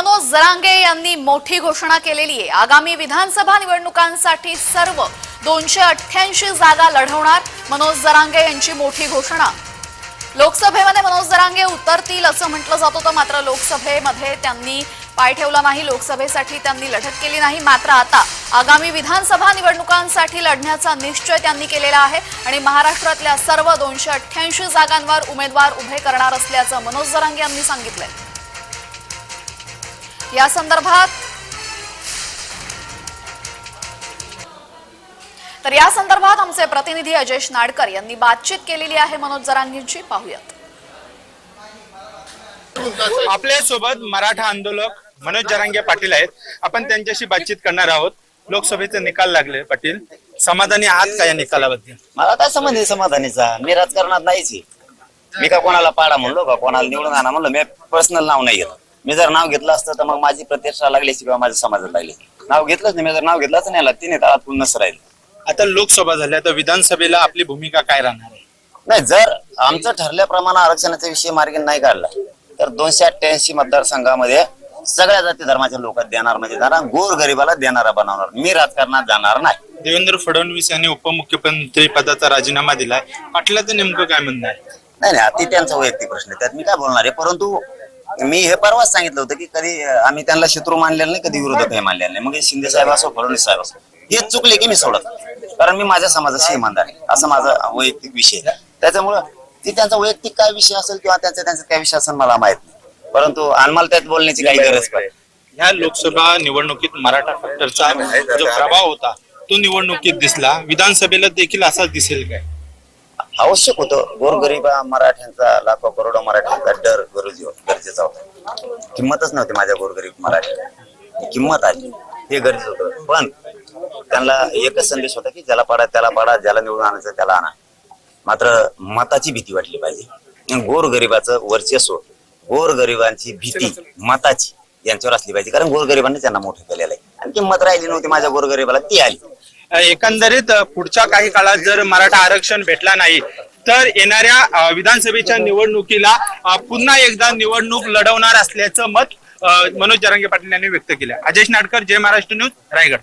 मनोज जरांगे यांनी मोठी घोषणा केलेली आहे. आगामी विधानसभा निवडणुकांसाठी सर्व दोनशे अठ्ठ्याऐंशी जागा लढवणार मनोज जरांगे यांची मोठी घोषणा. लोकसभेमध्ये मनोज जरांगे उतरतील असं म्हटलं जात होतं मात्र लोकसभेमध्ये त्यांनी पाय ठेवला नाही. लोकसभेसाठी त्यांनी लढत केली नाही. मात्र आता आगामी विधानसभा निवडणुकांसाठी लढण्याचा निश्चय त्यांनी केलेला आहे आणि महाराष्ट्रातल्या सर्व दोनशे अठ्ठ्याऐंशी जागांवर उमेदवार उभे करणार असल्याचं मनोज जरांगे यांनी सांगितलंय. या संदर्भात. तर या संदर्भात आमचे प्रतिनिधी अजयश नाडकर यांनी बातचीत केलेली आहे. मनोज जरांगेंची पाहूयात. आपल्यासोबत मराठा आंदोलक मनोज जरांगे पाटील आहेत. आपण त्यांच्याशी बातचीत करणार आहोत. लोकसभेचे निकाल लागले पाटील. समाधानी आहात का या निकालाबद्दल? मला काय संबंध आहे समाधानीचा? मी राजकारणात नाहीच आहे. मी का कोणाला पाडा म्हणलो का कोणाला निवडून आणा म्हणलो मी पर्सनल नाव नाही घेत. मी जर नाव घेतलं असतं तर मग माझी प्रतिष्ठा लागली असती किंवा माझ्या समाजात लागली. नाव घेतलंच नाही. मी जर नाव घेतलंच नाही आला तिने तळात पूर्णच राहील. आता लोकसभा झाल्या तर विधानसभेला आपली भूमिका काय राहणार आहे? नाही जर आमचं ठरल्याप्रमाणे आरक्षणाचा विषय मार्गी नाही काढला तर दोनशे अठ्ठ्याऐंशी मतदारसंघामध्ये सगळ्या जाती धर्माच्या लोकांना देणार म्हणजे देणार गोर गरीबाला देणारा बनवणार. मी राजकारणात जाणार नाही. देवेंद्र फडणवीस यांनी उपमुख्यमंत्री पदाचा राजीनामा दिलाय. पाटलाचं नेमकं काय म्हणणं आहे? नाही नाही ते त्यांचा वैयक्तिक प्रश्न आहे. त्यात मी काय बोलणार आहे? परंतु मी हे परवाच सांगितलं होतं की कधी आम्ही त्यांना शत्रू मानलेलं नाही कधी विरोधक हे मानलेलं नाही. मग हे शिंदे साहेब असो फडणवीस साहेब असो हे चुकले की मी सोडत कारण मी माझ्या समाजाशी इमानदार आहे. असा माझा वैयक्तिक विषय त्याच्यामुळं ती त्यांचा वैयक्तिक काय विषय असेल किंवा त्यांचा त्यांचा काय विषय असेल मला माहीत नाही. परंतु आम्हाला त्यात बोलण्याची काही गरज पाहिजे ह्या लोकसभा निवडणुकीत मराठा फॅक्टरचा जो प्रभाव होता तो निवडणुकीत दिसला. विधानसभेला देखील असाच दिसेल काय? आवश्यक होतं. गोरगरिबा मराठ्यांचा लाखो करोडो मराठ्यांचा डर गरज गरजेचा होता. किंमतच नव्हती माझ्या गोरगरीब मराठी. किंमत आली. हे गरजेचं होतं. पण त्यांना एकच संदेश होता की ज्याला पाडा त्याला पाडा ज्याला निवडून आणायचं त्याला आणा. मात्र मताची भीती वाटली पाहिजे. गोरगरिबाचं वर्चस्व गोरगरिबांची भीती मताची यांच्यावर असली पाहिजे. कारण गोरगरिबांनी त्यांना मोठं केलेलं आहे. आणि किंमत राहिली नव्हती माझ्या गोरगरिबाला ती आली. एकंदरीत पुढच्या काही काळात जर मराठा आरक्षण भेटला नाही तर येणाऱ्या विधानसभेच्या निवडणुकीला पुन्हा एकदा निवडणूक लढवणार असल्याचं मत मनोज जरांगे पाटील यांनी व्यक्त केलं. अजय नाडकर जय महाराष्ट्र न्यूज रायगड.